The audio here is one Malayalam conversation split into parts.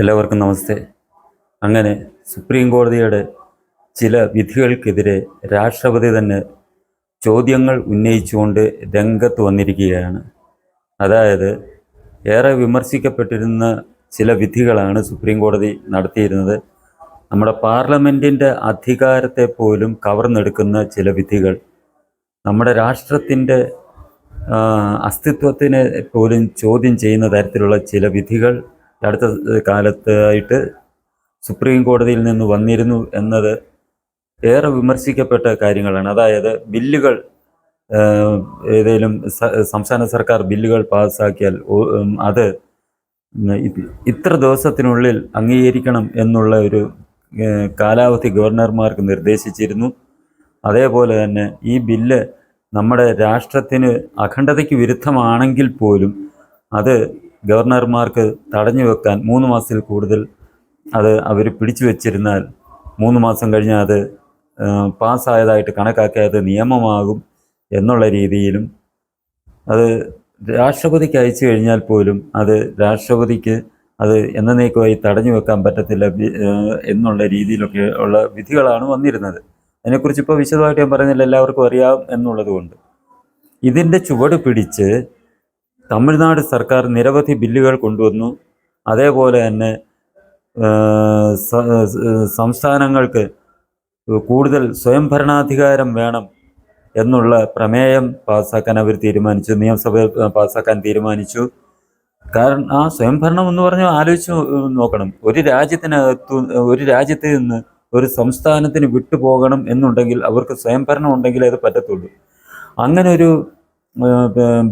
എല്ലാവർക്കും നമസ്തേ. അങ്ങനെ സുപ്രീം കോടതിയുടെ ചില വിധികൾക്കെതിരെ രാഷ്ട്രപതി തന്നെ ചോദ്യങ്ങൾ ഉന്നയിച്ചുകൊണ്ട് രംഗത്ത് വന്നിരിക്കുകയാണ്. അതായത് ഏറെ വിമർശിക്കപ്പെട്ടിരുന്ന ചില വിധികളാണ് സുപ്രീം കോടതി നടത്തിയിരുന്നത്. നമ്മുടെ പാർലമെന്റിന്റെ അധികാരത്തെ പോലും കവർന്നെടുക്കുന്ന ചില വിധികൾ. നമ്മുടെ രാഷ്ട്രത്തിന്റെ അസ്തിത്വത്തിനെ പോലും ചോദ്യം ചെയ്യുന്ന തരത്തിലുള്ള ചില വിധികൾ അടുത്ത കാലത്തായിട്ട് സുപ്രീം കോടതിയിൽ നിന്ന് വന്നിരുന്നു എന്നത് ഏറെ വിമർശിക്കപ്പെട്ട കാര്യങ്ങളാണ്. അതായത് ബില്ലുകൾ ഏതെങ്കിലും സംസ്ഥാന സർക്കാർ ബില്ലുകൾ പാസ്സാക്കിയാൽ അത് ഇത്ര ദിവസത്തിനുള്ളിൽ അംഗീകരിക്കണം എന്നുള്ള ഒരു കാലാവധി ഗവർണർമാർക്ക് നിർദ്ദേശിച്ചിരുന്നു. അതേപോലെ തന്നെ ഈ ബില്ല് നമ്മുടെ രാഷ്ട്രത്തിന് അഖണ്ഡതയ്ക്ക് വിരുദ്ധമാണെങ്കിൽ പോലും അത് ഗവർണർമാർക്ക് തടഞ്ഞു വെക്കാൻ മൂന്ന് മാസത്തിൽ കൂടുതൽ അത് അവർ പിടിച്ചു വച്ചിരുന്നാൽ മൂന്ന് മാസം കഴിഞ്ഞാൽ അത് പാസ്സായതായിട്ട് കണക്കാക്കി അത് നിയമമാകും എന്നുള്ള രീതിയിലും അത് രാഷ്ട്രപതിക്ക് അയച്ചു കഴിഞ്ഞാൽ പോലും അത് രാഷ്ട്രപതിക്ക് അത് എന്നേക്കുമായി തടഞ്ഞു വെക്കാൻ പറ്റത്തില്ല എന്നുള്ള രീതിയിലൊക്കെ ഉള്ള വിധികളാണ് വന്നിരുന്നത്. അതിനെക്കുറിച്ച് ഇപ്പോൾ വിശദമായിട്ട് ഞാൻ പറയുന്നില്ല എല്ലാവർക്കും അറിയാം എന്നുള്ളത് കൊണ്ട്. ഇതിന്റെ ചുവട് പിടിച്ച് തമിഴ്നാട് സർക്കാർ നിരവധി ബില്ലുകൾ കൊണ്ടുവന്നു. അതേപോലെ തന്നെ സംസ്ഥാനങ്ങൾക്ക് കൂടുതൽ സ്വയംഭരണാധികാരം വേണം എന്നുള്ള പ്രമേയം പാസ്സാക്കാൻ അവർ തീരുമാനിച്ചു. നിയമസഭ പാസ്സാക്കാൻ തീരുമാനിച്ചു. കാരണം ആ സ്വയംഭരണം എന്ന് പറഞ്ഞാൽ ആലോചിച്ച് നോക്കണം. ഒരു രാജ്യത്തിനകത്ത് ഒരു രാജ്യത്ത് നിന്ന് ഒരു സംസ്ഥാനത്തിന് വിട്ടുപോകണം എന്നുണ്ടെങ്കിൽ അവർക്ക് സ്വയംഭരണം ഉണ്ടെങ്കിൽ അത് പറ്റത്തുള്ളൂ. അങ്ങനെ ഒരു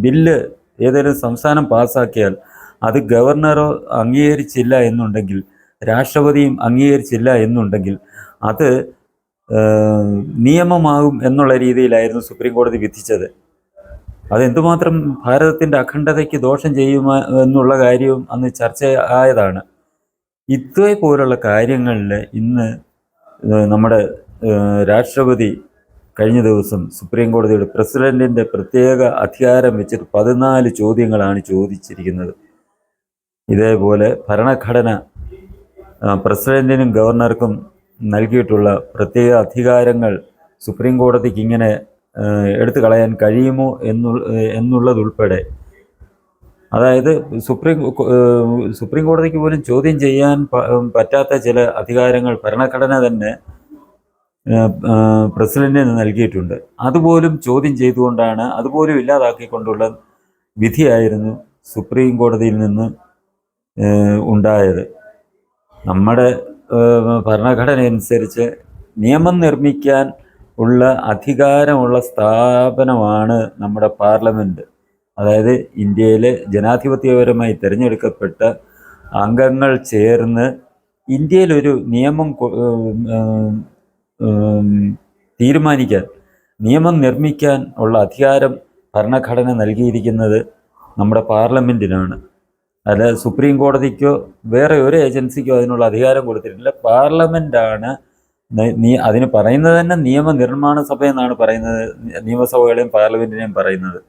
ബില്ല് ഏതെങ്കിലും സംസ്ഥാനം പാസ്സാക്കിയാൽ അത് ഗവർണറോ അംഗീകരിച്ചില്ല എന്നുണ്ടെങ്കിൽ രാഷ്ട്രപതിയും അംഗീകരിച്ചില്ല എന്നുണ്ടെങ്കിൽ അത് നിയമമാകും എന്നുള്ള രീതിയിലായിരുന്നു സുപ്രീം കോടതി വിധിച്ചത്. അതെന്തുമാത്രം ഭാരതത്തിന്റെ അഖണ്ഡതയ്ക്ക് ദോഷം ചെയ്യുമോ എന്നുള്ള കാര്യവും അന്ന് ചർച്ച ആയതാണ് ഇതേപോലുള്ള കാര്യങ്ങളിൽ ഇന്ന് നമ്മുടെ രാഷ്ട്രപതി കഴിഞ്ഞ ദിവസം സുപ്രീം കോടതിയുടെ പ്രസിഡന്റിന്റെ പ്രത്യേക അധികാരം വെച്ചിട്ട് പതിനാല് ചോദ്യങ്ങളാണ് ചോദിച്ചിരിക്കുന്നത്. ഇതേപോലെ ഭരണഘടന പ്രസിഡന്റിനും ഗവർണർക്കും നൽകിയിട്ടുള്ള പ്രത്യേക അധികാരങ്ങൾ സുപ്രീം കോടതിക്ക് ഇങ്ങനെ എടുത്തു കളയാൻ കഴിയുമോ എന്നു എന്നുള്ളതുൾപ്പെടെ. അതായത് സുപ്രീം സുപ്രീം കോടതിക്ക് പോലും ചോദ്യം ചെയ്യാൻ പറ്റാത്ത ചില അധികാരങ്ങൾ ഭരണഘടന തന്നെ പ്രസിഡന്റിന് നൽകിയിട്ടുണ്ട്. അതുപോലും ചോദ്യം ചെയ്തുകൊണ്ടാണ് അതുപോലും ഇല്ലാതാക്കിക്കൊണ്ടുള്ള വിധിയായിരുന്നു സുപ്രീം കോടതിയിൽ നിന്ന് ഉണ്ടായത്. നമ്മുടെ ഭരണഘടന അനുസരിച്ച് നിയമം നിർമ്മിക്കാൻ ഉള്ള അധികാരമുള്ള സ്ഥാപനമാണ് നമ്മുടെ പാർലമെന്റ് അതായത് ഇന്ത്യയിലെ ജനാധിപത്യപരമായി തിരഞ്ഞെടുക്കപ്പെട്ട അംഗങ്ങൾ ചേർന്ന് ഇന്ത്യയിലൊരു നിയമം തീരുമാനിക്കാൻ നിയമം നിർമ്മിക്കാൻ ഉള്ള അധികാരം ഭരണഘടന നൽകിയിരിക്കുന്നത് നമ്മുടെ പാർലമെന്റിനാണ് അല്ല സുപ്രീം കോടതിക്കോ വേറെ ഒരു ഏജൻസിക്കോ അതിനുള്ള അധികാരം കൊടുത്തിട്ടില്ല. പാർലമെന്റാണ് നീ അതിന് പറയുന്നത് തന്നെ നിയമനിർമ്മാണ സഭ എന്നാണ് പറയുന്നത് നിയമസഭകളെയും പാർലമെന്റിനെയും പറയുന്നത്.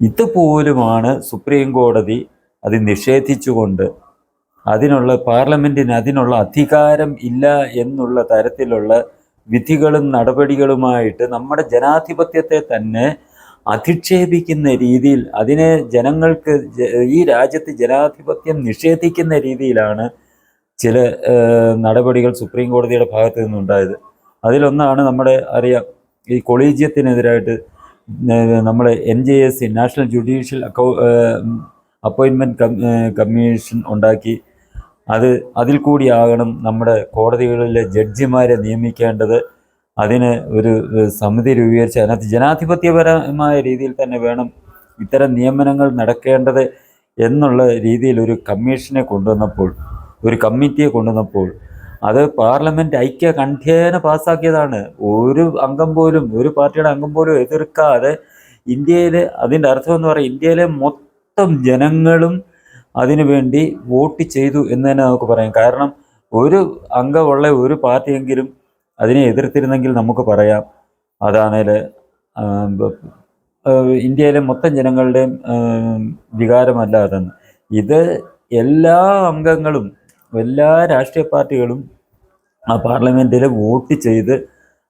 ഇതുപോലുമാണ് സുപ്രീം കോടതി അത് നിഷേധിച്ചുകൊണ്ട് അതിനുള്ള പാർലമെന്റിന് അതിനുള്ള അധികാരം ഇല്ല എന്നുള്ള തരത്തിലുള്ള വിധികളും നടപടികളുമായിട്ട് നമ്മുടെ ജനാധിപത്യത്തെ തന്നെ അധിക്ഷേപിക്കുന്ന രീതിയിൽ അതിനെ ജനങ്ങൾക്ക് ഈ രാജ്യത്ത് ജനാധിപത്യം നിഷേധിക്കുന്ന രീതിയിലാണ് ചില നടപടികൾ സുപ്രീം കോടതിയുടെ ഭാഗത്ത് നിന്നുണ്ടായത്. അതിലൊന്നാണ് നമ്മുടെ അറിയാം ഈ കൊളീജിയത്തിനെതിരായിട്ട് നമ്മുടെ N J S C national judicial അക്കൗ അപ്പോയിൻമെന്റ് കമ്മീഷൻ ഉണ്ടാക്കി. അത് അതിൽ കൂടിയാകണം നമ്മുടെ കോടതികളിലെ ജഡ്ജിമാരെ നിയമിക്കേണ്ടത്. അതിന് ഒരു സമിതി രൂപീകരിച്ച് അതിനകത്ത് ജനാധിപത്യപരമായ രീതിയിൽ തന്നെ വേണം ഇത്തരം നിയമനങ്ങൾ നടക്കേണ്ടത് എന്നുള്ള രീതിയിൽ ഒരു കമ്മീഷനെ കൊണ്ടുവന്നപ്പോൾ ഒരു കമ്മിറ്റിയെ കൊണ്ടുവന്നപ്പോൾ അത് പാർലമെന്റ് ഐക്യ കണ്ഠേന പാസ്സാക്കിയതാണ്. ഒരു അംഗം പോലും ഒരു പാർട്ടിയുടെ അംഗം പോലും എതിർക്കാതെ ഇന്ത്യയിലെ അതിന്റെ അർത്ഥം എന്ന് പറയുക ഇന്ത്യയിലെ മൊത്തം ജനങ്ങളും അതിനുവേണ്ടി വോട്ട് ചെയ്തു എന്ന് തന്നെ നമുക്ക് പറയാം. കാരണം ഒരു അംഗമുള്ള ഒരു പാർട്ടിയെങ്കിലും അതിനെ എതിർത്തിരുന്നെങ്കിൽ നമുക്ക് പറയാം. അതാണേൽ ഇന്ത്യയിലെ മൊത്തം ജനങ്ങളുടെയും വികാരമല്ല അതെന്ന്. ഇത് എല്ലാ അംഗങ്ങളും എല്ലാ രാഷ്ട്രീയ പാർട്ടികളും ആ പാർലമെന്റിൽ വോട്ട് ചെയ്ത്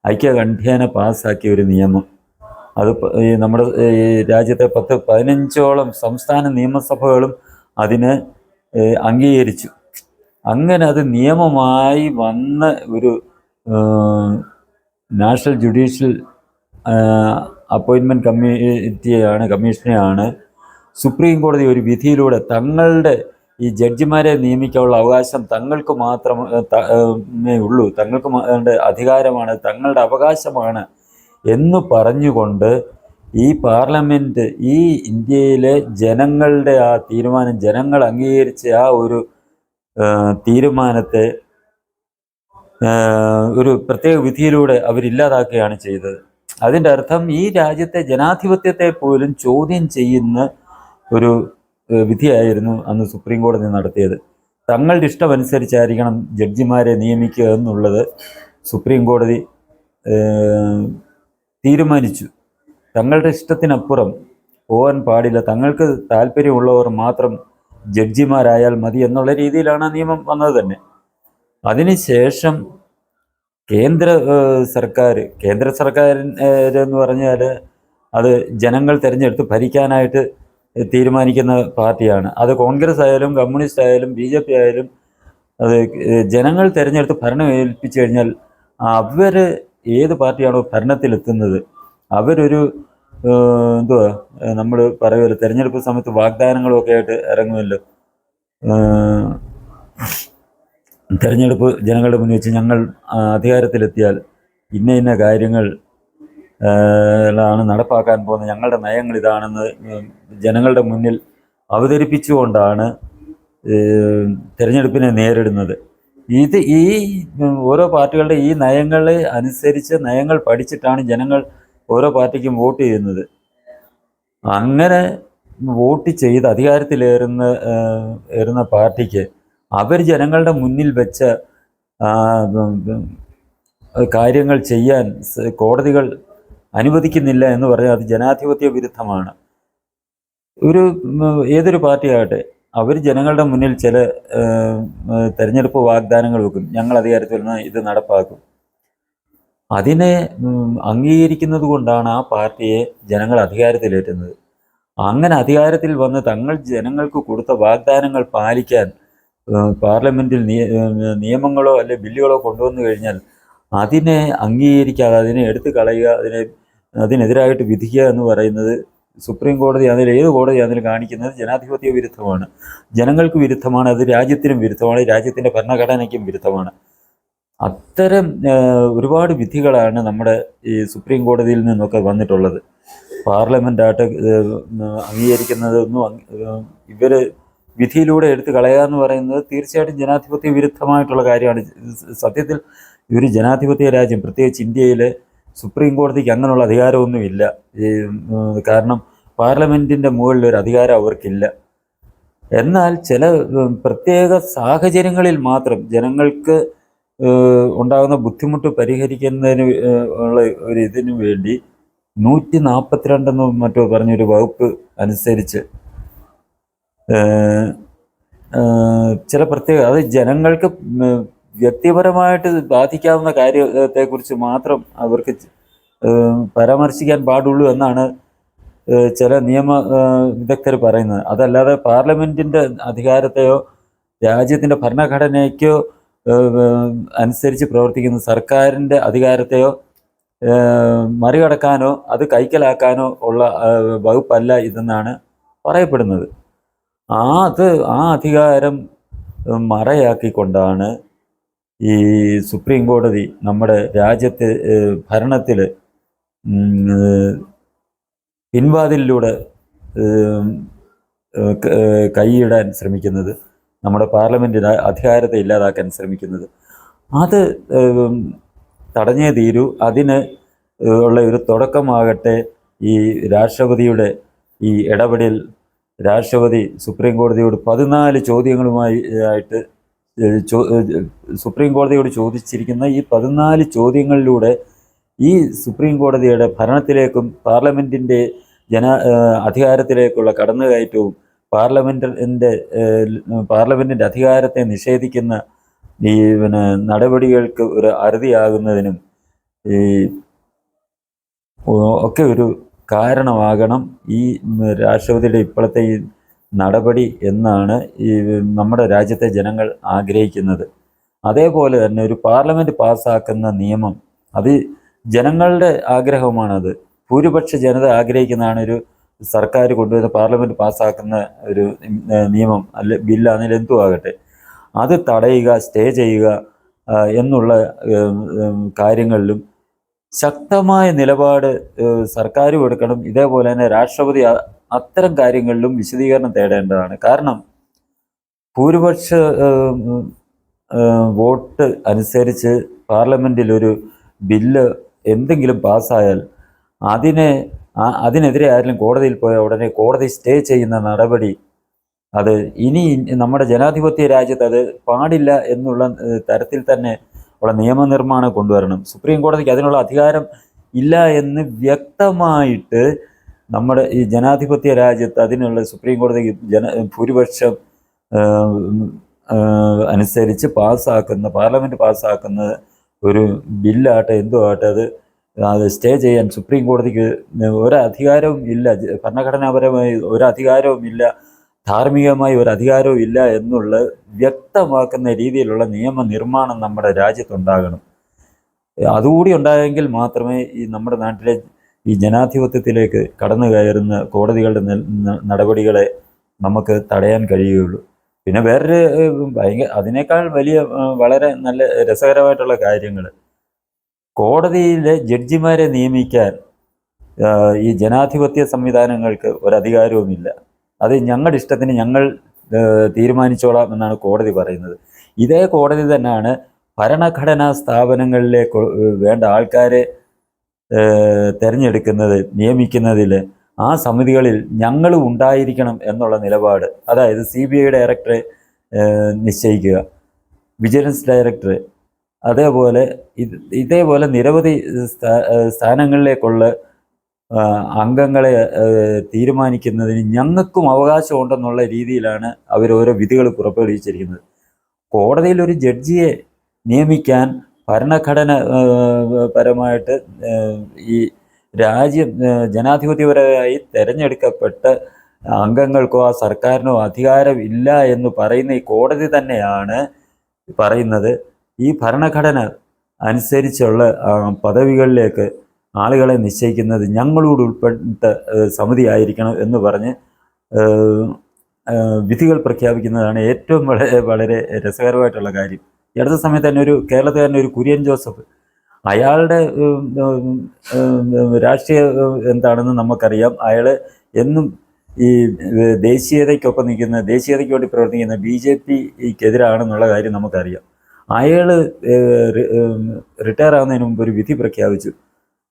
ഐക്യകണ്ഠ്യേന പാസ്സാക്കിയ ഒരു നിയമം. അത് നമ്മുടെ രാജ്യത്തെ പത്ത് പതിനഞ്ചോളം സംസ്ഥാന നിയമസഭകളും അതിന് അംഗീകരിച്ചു. അങ്ങനെ അത് നിയമമായി വന്ന ഒരു നാഷണൽ ജുഡീഷ്യൽ അപ്പോയിൻമെന്റ് കമ്മിറ്റിയാണ് കമ്മീഷനെയാണ് സുപ്രീം കോടതി ഒരു വിധിയിലൂടെ തങ്ങളുടെ ഈ ജഡ്ജിമാരെ നിയമിക്കാനുള്ള അവകാശം തങ്ങൾക്ക് മാത്രം ഏഹ്, ത- ഏഹ്, ഉള്ളൂ. തങ്ങൾക്ക് അധികാരമാണ് തങ്ങളുടെ അവകാശമാണ് എന്ന് പറഞ്ഞുകൊണ്ട് ഈ പാർലമെന്റ് ഈ ഇന്ത്യയിലെ ജനങ്ങളുടെ ആ തീരുമാനം ജനങ്ങൾ അംഗീകരിച്ച ആ ഒരു തീരുമാനത്തെ ഒരു പ്രത്യേക വിധിയിലൂടെ അവരില്ലാതാക്കുകയാണ് ചെയ്തത്. അതിന്റെ അർത്ഥം ഈ രാജ്യത്തെ ജനാധിപത്യത്തെ പോലും ചോദ്യം ചെയ്യുന്ന ഒരു വിധിയായിരുന്നു അന്ന് സുപ്രീം കോടതി നടത്തിയത്. തങ്ങളുടെ ഇഷ്ടമനുസരിച്ചായിരിക്കണം ജഡ്ജിമാരെ നിയമിക്കുക എന്നുള്ളത് സുപ്രീം കോടതി തീരുമാനിച്ചു. തങ്ങളുടെ ഇഷ്ടത്തിനപ്പുറം പോകാൻ പാടില്ല. തങ്ങൾക്ക് താല്പര്യമുള്ളവർ മാത്രം ജഡ്ജിമാരായാൽ മതി എന്നുള്ള രീതിയിലാണ് നിയമം വന്നത് തന്നെ. അതിനുശേഷം കേന്ദ്ര സർക്കാർ കേന്ദ്ര സർക്കാരിന് പറഞ്ഞാൽ അത് ജനങ്ങൾ തിരഞ്ഞെടുത്ത് ഭരിക്കാനായിട്ട് തീരുമാനിക്കുന്ന പാർട്ടിയാണ്. അത് കോൺഗ്രസ് ആയാലും കമ്മ്യൂണിസ്റ്റ് ആയാലും ബി ജെ പി ആയാലും അത് ജനങ്ങൾ തിരഞ്ഞെടുത്ത് ഭരണം ഏൽപ്പിച്ചു കഴിഞ്ഞാൽ അവർ ഏത് പാർട്ടിയാണോ ഭരണത്തിലെത്തുന്നത് അവരൊരു എന്തുവാ നമ്മൾ പറയുമല്ലോ തെരഞ്ഞെടുപ്പ് സമയത്ത് വാഗ്ദാനങ്ങളൊക്കെ ആയിട്ട് ഇറങ്ങുമല്ലോ. തെരഞ്ഞെടുപ്പ് ജനങ്ങളുടെ മുന്നിൽ വെച്ച് ഞങ്ങൾ അധികാരത്തിലെത്തിയാൽ ഇന്ന ഇന്ന കാര്യങ്ങൾ ാണ് നടപ്പാക്കാൻ പോകുന്നത്. ഞങ്ങളുടെ നയങ്ങൾ ഇതാണെന്ന് ജനങ്ങളുടെ മുന്നിൽ അവതരിപ്പിച്ചുകൊണ്ടാണ് തെരഞ്ഞെടുപ്പിനെ നേരിടുന്നത്. ഇത് ഈ ഓരോ പാർട്ടികളുടെ ഈ നയങ്ങളെ അനുസരിച്ച് നയങ്ങൾ പഠിച്ചിട്ടാണ് ജനങ്ങൾ ഓരോ പാർട്ടിക്കും വോട്ട് ചെയ്യുന്നത്. അങ്ങനെ വോട്ട് ചെയ്ത് അധികാരത്തിലേറുന്ന ഏറുന്ന പാർട്ടിക്ക് അവർ ജനങ്ങളുടെ മുന്നിൽ വെച്ച കാര്യങ്ങൾ ചെയ്യാൻ കോടതികൾ അനുവദിക്കുന്നില്ല എന്ന് പറഞ്ഞാൽ അത് ജനാധിപത്യ വിരുദ്ധമാണ്. ഒരു ഏതൊരു പാർട്ടിയാകട്ടെ അവർ ജനങ്ങളുടെ മുന്നിൽ ചില തെരഞ്ഞെടുപ്പ് വാഗ്ദാനങ്ങൾ വെക്കും. ഞങ്ങൾ അധികാരത്തിൽ നിന്ന് ഇത് നടപ്പാക്കും. അതിനെ അംഗീകരിക്കുന്നത് കൊണ്ടാണ് ആ പാർട്ടിയെ ജനങ്ങൾ അധികാരത്തിലേറ്റുന്നത്. അങ്ങനെ അധികാരത്തിൽ വന്ന് തങ്ങൾ ജനങ്ങൾക്ക് കൊടുത്ത വാഗ്ദാനങ്ങൾ പാലിക്കാൻ പാർലമെന്റിൽ നിയമങ്ങളോ അല്ലെ ബില്ലുകളോ കൊണ്ടുവന്നു കഴിഞ്ഞാൽ അതിനെ അംഗീകരിക്കാതെ അതിനെ എടുത്തു കളയുക അതിനെ അതിനെതിരായിട്ട് വിധിക്കുക എന്ന് പറയുന്നത് സുപ്രീം കോടതി അതിൽ ഏത് കോടതി അതിൽ കാണിക്കുന്നത് ജനാധിപത്യ വിരുദ്ധമാണ്. ജനങ്ങൾക്ക് വിരുദ്ധമാണ് അത് രാജ്യത്തിനും വിരുദ്ധമാണ് രാജ്യത്തിന്റെ ഭരണഘടനയ്ക്കും വിരുദ്ധമാണ്. അത്തരം ഒരുപാട് വിധികളാണ് നമ്മുടെ ഈ സുപ്രീം കോടതിയിൽ നിന്നൊക്കെ വന്നിട്ടുള്ളത്. പാർലമെന്റായിട്ട് അംഗീകരിക്കുന്നതൊന്നും ഇവർ വിധിയിലൂടെ എടുത്തു കളയുക എന്ന് പറയുന്നത് തീർച്ചയായിട്ടും ജനാധിപത്യ വിരുദ്ധമായിട്ടുള്ള കാര്യമാണ്. സത്യത്തിൽ ഇവർ ജനാധിപത്യ രാജ്യം പ്രത്യേകിച്ച് ഇന്ത്യയിൽ സുപ്രീം കോടതിക്ക് അങ്ങനെയുള്ള അധികാരമൊന്നുമില്ല. കാരണം പാർലമെന്റിന്റെ മുകളിൽ ഒരു അധികാരം അവർക്കില്ല. എന്നാൽ ചില പ്രത്യേക സാഹചര്യങ്ങളിൽ മാത്രം ജനങ്ങൾക്ക് ഉണ്ടാകുന്ന ബുദ്ധിമുട്ട് പരിഹരിക്കുന്നതിന് ഉള്ള ഒരു ഇതിനു വേണ്ടി നൂറ്റി നാൽപ്പത്തിരണ്ടെന്ന് മറ്റോ പറഞ്ഞൊരു വകുപ്പ് അനുസരിച്ച് ചില പ്രത്യേക അത് ജനങ്ങൾക്ക് വ്യക്തിപരമായിട്ട് ബാധിക്കാവുന്ന കാര്യത്തെക്കുറിച്ച് മാത്രം അവർക്ക് പരാമർശിക്കാൻ പാടുള്ളൂ എന്നാണ് ചില നിയമ വിദഗ്ധർ പറയുന്നത്. അതല്ലാതെ പാർലമെന്റിന്റെ അധികാരത്തെയോ രാജ്യത്തിന്റെ ഭരണഘടനയ്ക്കോ അനുസരിച്ച് പ്രവർത്തിക്കുന്ന സർക്കാരിന്റെ അധികാരത്തെയോ മറികടക്കാനോ അത് കൈക്കലാക്കാനോ ഉള്ള വകുപ്പല്ല ഇതെന്നാണ് പറയപ്പെടുന്നത്. ആ അത് ആ അധികാരം മറയാക്കിക്കൊണ്ടാണ് ഈ സുപ്രീം കോടതി നമ്മുടെ രാജ്യത്തെ ഭരണത്തിൽ ഏഹ്, കൈയിടാൻ ശ്രമിക്കുന്നത്. നമ്മുടെ പാർലമെന്റിന് അധികാരത്തെ ഇല്ലാതാക്കാൻ ശ്രമിക്കുന്നത്. അത് തടഞ്ഞേ തീരൂ. അതിന് ഉള്ള ഒരു തുടക്കമാകട്ടെ ഈ രാഷ്ട്രപതിയുടെ ഈ ഇടപെടൽ. രാഷ്ട്രപതി സുപ്രീം കോടതിയോട് പതിനാല് ചോദ്യങ്ങളുമായി ആയിട്ട് സുപ്രീം കോടതിയോട് ചോദിച്ചിരിക്കുന്ന ഈ പതിനാല് ചോദ്യങ്ങളിലൂടെ ഈ സുപ്രീം കോടതിയുടെ ഭരണത്തിലേക്കും പാർലമെന്റിന്റെ ജന അധികാരത്തിലേക്കുള്ള കടന്നുകയറ്റവും പാർലമെന്റിന്റെ പാർലമെന്റിന്റെ അധികാരത്തെ നിഷേധിക്കുന്ന ഈ പിന്നെ നടപടികൾക്ക് ഒരു അറുതിയാകുന്നതിനും ഈ ഒക്കെ ഒരു കാരണമാകണം ഈ രാഷ്ട്രപതിയുടെ ഇപ്പോഴത്തെ ഈ നടപടി എന്നാണ് ഈ നമ്മുടെ രാജ്യത്തെ ജനങ്ങൾ ആഗ്രഹിക്കുന്നത്. അതേപോലെ തന്നെ ഒരു പാർലമെന്റ് പാസ്സാക്കുന്ന നിയമം അത് ജനങ്ങളുടെ ആഗ്രഹമാണത്. ഭൂരിപക്ഷ ജനത ആഗ്രഹിക്കുന്നതാണ് ഒരു സർക്കാർ കൊണ്ടുവരുന്ന പാർലമെന്റ് പാസ്സാക്കുന്ന ഒരു നിയമം അല്ലെ ബില്ലാണെങ്കിൽ എന്തു ആകട്ടെ അത് തടയുക സ്റ്റേ ചെയ്യുക എന്നുള്ള കാര്യങ്ങളിലും ശക്തമായ നിലപാട് സർക്കാരും എടുക്കണം. ഇതേപോലെ തന്നെ രാഷ്ട്രപതി അത്തരം കാര്യങ്ങളിലും വിശദീകരണം തേടേണ്ടതാണ്. കാരണം ഭൂരിപക്ഷ വോട്ട് അനുസരിച്ച് പാർലമെന്റിൽ ഒരു ബില്ല് എന്തെങ്കിലും പാസ്സായാൽ അതിനെ ആ- അതിനെതിരെ ആരെങ്കിലും കോടതിയിൽ പോയ ഉടനെ കോടതി സ്റ്റേ ചെയ്യുന്ന നടപടി അത് ഇനി നമ്മുടെ ജനാധിപത്യ രാജ്യത്ത് അത് പാടില്ല എന്നുള്ള തരത്തിൽ തന്നെ ഉള്ള നിയമനിർമ്മാണം കൊണ്ടുവരണം. സുപ്രീം കോടതിക്ക് അതിനുള്ള അധികാരം ഇല്ല എന്ന് വ്യക്തമായിട്ട് നമ്മുടെ ഈ ജനാധിപത്യ രാജ്യത്ത് അതിനുള്ള സുപ്രീം കോടതി ജന ഭൂരിപക്ഷം അനുസരിച്ച് പാസ്സാക്കുന്ന പാർലമെന്റ് പാസ്സാക്കുന്ന ഒരു ബില്ലാട്ടെ എന്തോ അത് അത് സ്റ്റേ ചെയ്യാൻ സുപ്രീം കോടതിക്ക് ഒരധികാരവും ഇല്ല. ഭരണഘടനാപരമായി ഒരധികാരവും ഇല്ല. ധാർമ്മികമായി ഒരു ഇല്ല എന്നുള്ള വ്യക്തമാക്കുന്ന രീതിയിലുള്ള നിയമനിർമ്മാണം നമ്മുടെ രാജ്യത്തുണ്ടാകണം. അതുകൂടി ഉണ്ടായെങ്കിൽ മാത്രമേ ഈ നമ്മുടെ നാട്ടിലെ ഈ ജനാധിപത്യത്തിലേക്ക് കടന്നു കയറുന്ന കോടതികളുടെ നടപടികളെ നമുക്ക് തടയാൻ കഴിയുകയുള്ളൂ പിന്നെ വേറൊരു ഭയങ്കര അതിനേക്കാൾ വലിയ വളരെ നല്ല രസകരമായിട്ടുള്ള കാര്യങ്ങൾ കോടതിയിലെ ജഡ്ജിമാരെ നിയമിക്കാൻ ഈ ജനാധിപത്യ സംവിധാനങ്ങൾക്ക് ഒരധികാരവുമില്ല അത് ഞങ്ങളുടെ ഇഷ്ടത്തിന് ഞങ്ങൾ തീരുമാനിച്ചോളാം എന്നാണ് കോടതി പറയുന്നത്. ഇതേ കോടതി തന്നെയാണ് ഭരണഘടനാ സ്ഥാപനങ്ങളിലെ വേണ്ട ആൾക്കാരെ തിരഞ്ഞെടുക്കുന്നത് നിയമിക്കുന്നതിൽ ആ സമിതികളിൽ ഞങ്ങൾ ഉണ്ടായിരിക്കണം എന്നുള്ള നിലപാട്. അതായത് സി ബി ഐ ഡയറക്ടറെ നിശ്ചയിക്കുക. വിജിലൻസ് ഡയറക്ടർ അതേപോലെ ഇത് ഇതേപോലെ നിരവധി സ്ഥാനങ്ങളിലേക്കുള്ള അംഗങ്ങളെ തീരുമാനിക്കുന്നതിന് ഞങ്ങൾക്കും അവകാശമുണ്ടെന്നുള്ള രീതിയിലാണ് അവർ ഓരോ വിധികൾ പുറപ്പെടുവിച്ചിരിക്കുന്നത്. കോടതിയിൽ ഒരു ജഡ്ജിയെ നിയമിക്കാൻ ഭരണഘടന പരമായിട്ട് ഈ രാജ്യം ജനാധിപത്യപരമായി തെരഞ്ഞെടുക്കപ്പെട്ട അംഗങ്ങൾക്കോ ആ സർക്കാരിനോ അധികാരമില്ല എന്ന് പറയുന്ന ഈ കോടതി തന്നെയാണ് പറയുന്നത്. ഈ ഭരണഘടന അനുസരിച്ചുള്ള പദവികളിലേക്ക് ആളുകളെ നിശ്ചയിക്കുന്നത് ഞങ്ങളോട് ഉൾപ്പെട്ട സമിതി ആയിരിക്കണം എന്ന് പറഞ്ഞ് വിധികൾ പ്രഖ്യാപിക്കുന്നതാണ് ഏറ്റവും വളരെ വളരെ രസകരമായിട്ടുള്ള കാര്യം. ഈ അടുത്ത സമയത്ത് തന്നെ ഒരു കേരളത്തിൽ തന്നെ ഒരു കുര്യൻ ജോസഫ് അയാളുടെ രാഷ്ട്രീയ എന്താണെന്ന് നമുക്കറിയാം. അയാൾ എന്നും ഈ ദേശീയതയ്ക്കൊപ്പം നിൽക്കുന്ന ദേശീയതയ്ക്ക് വേണ്ടി പ്രവർത്തിക്കുന്ന ബി ജെ പിക്കെതിരാണെന്നുള്ള കാര്യം നമുക്കറിയാം. അയാൾ റിട്ടയർ ആവുന്നതിന് മുമ്പ് ഒരു വിധി പ്രഖ്യാപിച്ചു.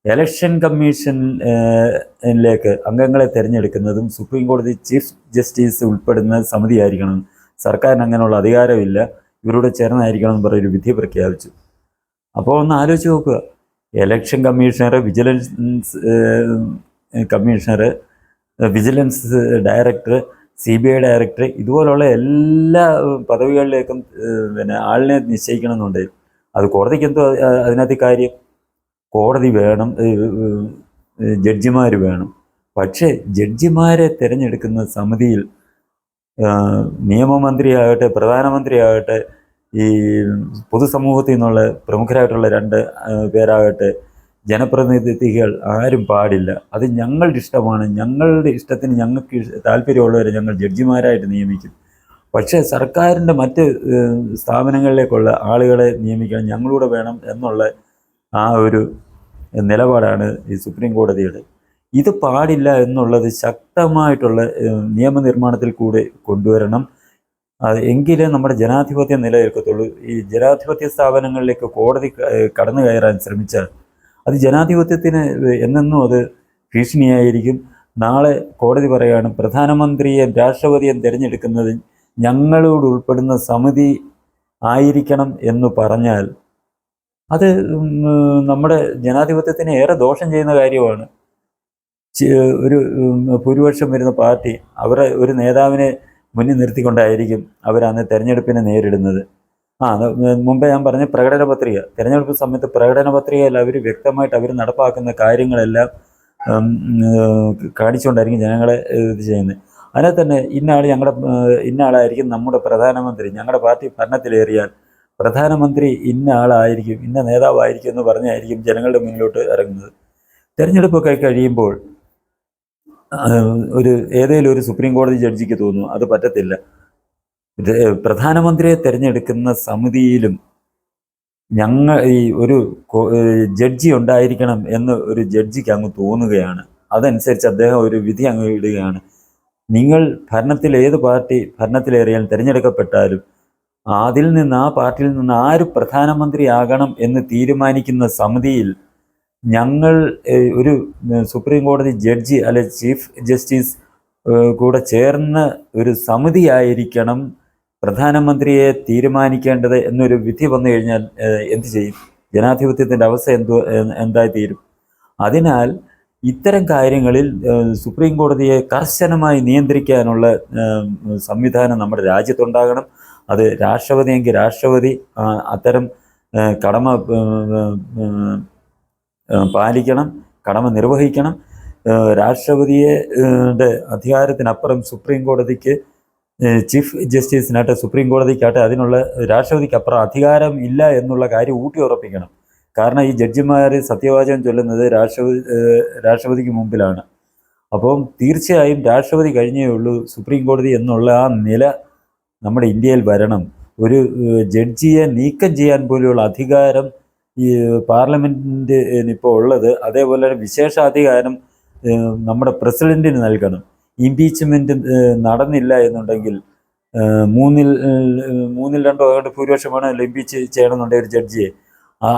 ഇലക്ഷൻ കമ്മീഷനിലേക്ക് അംഗങ്ങളെ തിരഞ്ഞെടുക്കുന്നതും സുപ്രീം കോടതി ചീഫ് ജസ്റ്റിസ് ഉൾപ്പെടുന്ന സമിതിയായിരിക്കണം. സർക്കാരിന് അങ്ങനെയുള്ള അധികാരമില്ല. ഇവരോട് ചേർന്നായിരിക്കണം എന്ന് പറഞ്ഞൊരു വിധി പ്രഖ്യാപിച്ചു. അപ്പോൾ ഒന്ന് ആലോചിച്ച് നോക്കുക. Election commissioner vigilance commissioner vigilance director C B I director ഇതുപോലുള്ള എല്ലാ പദവികളിലേക്കും പിന്നെ ആളിനെ നിശ്ചയിക്കണമെന്നുണ്ട്. അത് കോടതിക്ക് എന്തോ അതിനകത്ത് കാര്യം കോടതി വേണം ജഡ്ജിമാർ വേണം. പക്ഷേ ജഡ്ജിമാരെ തിരഞ്ഞെടുക്കുന്ന സമിതിയിൽ നിയമമന്ത്രിയാകട്ടെ പ്രധാനമന്ത്രിയാകട്ടെ ഈ പൊതുസമൂഹത്തിൽ നിന്നുള്ള പ്രമുഖരായിട്ടുള്ള രണ്ട് പേരാകട്ടെ ജനപ്രതിനിധികൾ ആരും പാടില്ല. അത് ഞങ്ങളുടെ ഇഷ്ടമാണ്. ഞങ്ങളുടെ ഇഷ്ടത്തിന് ഞങ്ങൾക്ക് താല്പര്യമുള്ളവരെ ഞങ്ങൾ ജഡ്ജിമാരായിട്ട് നിയമിക്കും. പക്ഷേ സർക്കാരിന്റെ മറ്റ് സ്ഥാപനങ്ങളിലേക്കുള്ള ആളുകളെ നിയമിക്കാൻ ഞങ്ങളൂടെ വേണം എന്നുള്ള ആ ഒരു നിലപാടാണ് ഈ സുപ്രീം കോടതിയുടെ. ഇത് പാടില്ല എന്നുള്ളത് ശക്തമായിട്ടുള്ള നിയമനിർമ്മാണത്തിൽ കൂടെ കൊണ്ടുവരണം. എങ്കിലേ നമ്മുടെ ജനാധിപത്യം നിലനിൽക്കത്തുള്ളൂ. ഈ ജനാധിപത്യ സ്ഥാപനങ്ങളിലേക്ക് കോടതി കടന്നു കയറാൻ ശ്രമിച്ചാൽ അത് ജനാധിപത്യത്തിന് എന്നെന്നും അത് ഭീഷണിയായിരിക്കും. നാളെ കോടതി പറയാണ് പ്രധാനമന്ത്രിയെ രാഷ്ട്രപതിയെ തിരഞ്ഞെടുക്കുന്നതിൽ ഞങ്ങളോട് ഉൾപ്പെടുന്ന സമിതി ആയിരിക്കണം എന്ന് പറഞ്ഞാൽ അത് നമ്മുടെ ജനാധിപത്യത്തിന് ഏറെ ദോഷം ചെയ്യുന്ന കാര്യമാണ്. ഒരു ഭൂരിപക്ഷം വരുന്ന പാർട്ടി അവരെ ഒരു നേതാവിനെ മുന്നിൽ നിർത്തിക്കൊണ്ടായിരിക്കും അവർ അന്ന് തെരഞ്ഞെടുപ്പിനെ നേരിടുന്നത്. ആ മുമ്പേ ഞാൻ പറഞ്ഞ പ്രകടന പത്രിക. തിരഞ്ഞെടുപ്പ് സമയത്ത് പ്രകടന പത്രികയിൽ അവർ വ്യക്തമായിട്ട് അവർ നടപ്പാക്കുന്ന കാര്യങ്ങളെല്ലാം കാണിച്ചുകൊണ്ടായിരിക്കും ജനങ്ങളെ ഇത് ചെയ്യുന്നത്. അതിനെ തന്നെ ഇന്നാൾ ഞങ്ങളുടെ ഇന്നാളായിരിക്കും നമ്മുടെ പ്രധാനമന്ത്രി. ഞങ്ങളുടെ പാർട്ടി ഭരണത്തിലേറിയാൽ പ്രധാനമന്ത്രി ഇന്ന ആളായിരിക്കും ഇന്ന നേതാവായിരിക്കും എന്ന് പറഞ്ഞായിരിക്കും ജനങ്ങളുടെ മുന്നിലോട്ട് ഇറങ്ങുന്നത്. തിരഞ്ഞെടുപ്പൊക്കെ കഴിയുമ്പോൾ ഒരു ഏതെങ്കിലും ഒരു സുപ്രീം കോടതി ജഡ്ജിക്ക് തോന്നുന്നു അത് പറ്റത്തില്ല. പ്രധാനമന്ത്രിയെ തിരഞ്ഞെടുക്കുന്ന സമിതിയിലും ഞങ്ങൾ ഈ ഒരു ജഡ്ജി ഉണ്ടായിരിക്കണം എന്ന് ഒരു ജഡ്ജിക്ക് അങ്ങ് തോന്നുകയാണ്. അതനുസരിച്ച് അദ്ദേഹം ഒരു വിധി അങ്ങ് ഇടുകയാണ്. നിങ്ങൾ ഭരണത്തിൽ ഏത് പാർട്ടി ഭരണത്തിലേറിയാൽ തിരഞ്ഞെടുക്കപ്പെട്ടാലും അതിൽ നിന്ന് ആ പാർട്ടിയിൽ നിന്ന് ആര് പ്രധാനമന്ത്രിയാകണം എന്ന് തീരുമാനിക്കുന്ന സമിതിയിൽ ഞങ്ങൾ ഒരു സുപ്രീം കോടതി ജഡ്ജി അല്ലെ ചീഫ് ജസ്റ്റിസ് കൂടെ ചേർന്ന ഒരു സമിതിയായിരിക്കണം പ്രധാനമന്ത്രിയെ തീരുമാനിക്കേണ്ടത് എന്നൊരു വിധി വന്നു കഴിഞ്ഞാൽ എന്ത് ചെയ്യും? ജനാധിപത്യത്തിന്റെ അവസ്ഥ എന്തോ എന്തായി തീരും അതിനാൽ ഇത്തരം കാര്യങ്ങളിൽ സുപ്രീം കോടതിയെ കർശനമായി നിയന്ത്രിക്കാനുള്ള സംവിധാനം നമ്മുടെ രാജ്യത്തുണ്ടാകണം. അത് രാഷ്ട്രപതിയെങ്കിൽ രാഷ്ട്രപതി അത്തരം കടമ പാലിക്കണം കടമ നിർവഹിക്കണം. ഏഹ്, രാഷ്ട്രപതിയെ ഏഹ്, ടെ അധികാരത്തിനപ്പുറം സുപ്രീം കോടതിക്ക് ചീഫ് ജസ്റ്റിസിനാട്ടെ സുപ്രീം കോടതിക്കാട്ടെ അതിനുള്ള രാഷ്ട്രപതിക്കപ്പുറം അധികാരം ഇല്ല എന്നുള്ള കാര്യം ഊട്ടി ഉറപ്പിക്കണം. കാരണം ഈ ജഡ്ജിമാർ സത്യവാചകം ചൊല്ലുന്നത് രാഷ്ട്രപതി രാഷ്ട്രപതിക്ക് മുമ്പിലാണ്. അപ്പം തീർച്ചയായും രാഷ്ട്രപതി കഴിഞ്ഞേ ഉള്ളൂ സുപ്രീം കോടതി എന്നുള്ള ആ നില നമ്മുടെ ഇന്ത്യയിൽ വരണം. ഒരു ജഡ്ജിയെ നീക്കം ചെയ്യാൻ പോലെയുള്ള അധികാരം ഈ പാർലമെന്റ് ഇപ്പോൾ ഉള്ളത് അതേപോലെ വിശേഷാധികാരം നമ്മുടെ പ്രസിഡന്റിന് നൽകണം. ഇംപീച്ച്മെന്റ് നടന്നില്ല എന്നുണ്ടെങ്കിൽ മൂന്നിൽ മൂന്നിൽ രണ്ടോ അതുകൊണ്ട് ഭൂരിപക്ഷം വേണമല്ലോ ഇംപീച്ച് ചെയ്യണമെന്നുണ്ടെങ്കിൽ ഒരു ജഡ്ജിയെ.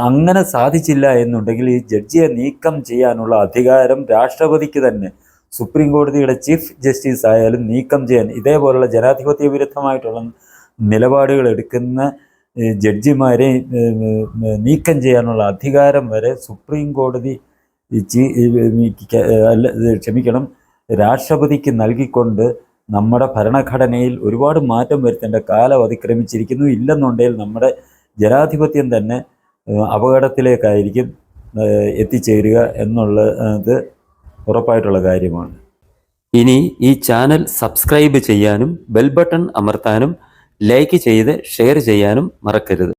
അങ്ങനെ സാധിച്ചില്ല എന്നുണ്ടെങ്കിൽ ഈ ജഡ്ജിയെ നീക്കം ചെയ്യാനുള്ള അധികാരം രാഷ്ട്രപതിക്ക് തന്നെ സുപ്രീം കോടതിയുടെ ചീഫ് ജസ്റ്റിസ് ആയാലും നീക്കം ചെയ്യാൻ ഇതേപോലുള്ള ജനാധിപത്യ വിരുദ്ധമായിട്ടുള്ള നിലപാടുകൾ എടുക്കുന്ന ജഡ്ജിമാരെ നീക്കം ചെയ്യാനുള്ള അധികാരം വരെ സുപ്രീം കോടതി അല്ല ക്ഷമിക്കണം രാഷ്ട്രപതിക്ക് നൽകിക്കൊണ്ട് നമ്മുടെ ഭരണഘടനയിൽ ഒരുപാട് മാറ്റം വരുത്തേണ്ട കാലം അതിക്രമിച്ചിരിക്കുന്നു. ഇല്ലെന്നുണ്ടെങ്കിൽ നമ്മുടെ ജനാധിപത്യം തന്നെ അപകടത്തിലേക്കായിരിക്കും എത്തിച്ചേരുക എന്നുള്ളത് ഉറപ്പായിട്ടുള്ള കാര്യമാണ്. ഇനി ഈ ചാനൽ സബ്സ്ക്രൈബ് ചെയ്യാനും ബെൽ ബട്ടൺ അമർത്താനും ലൈക്ക് ചെയ്ത് ഷെയർ ചെയ്യാനും മറക്കരുത്.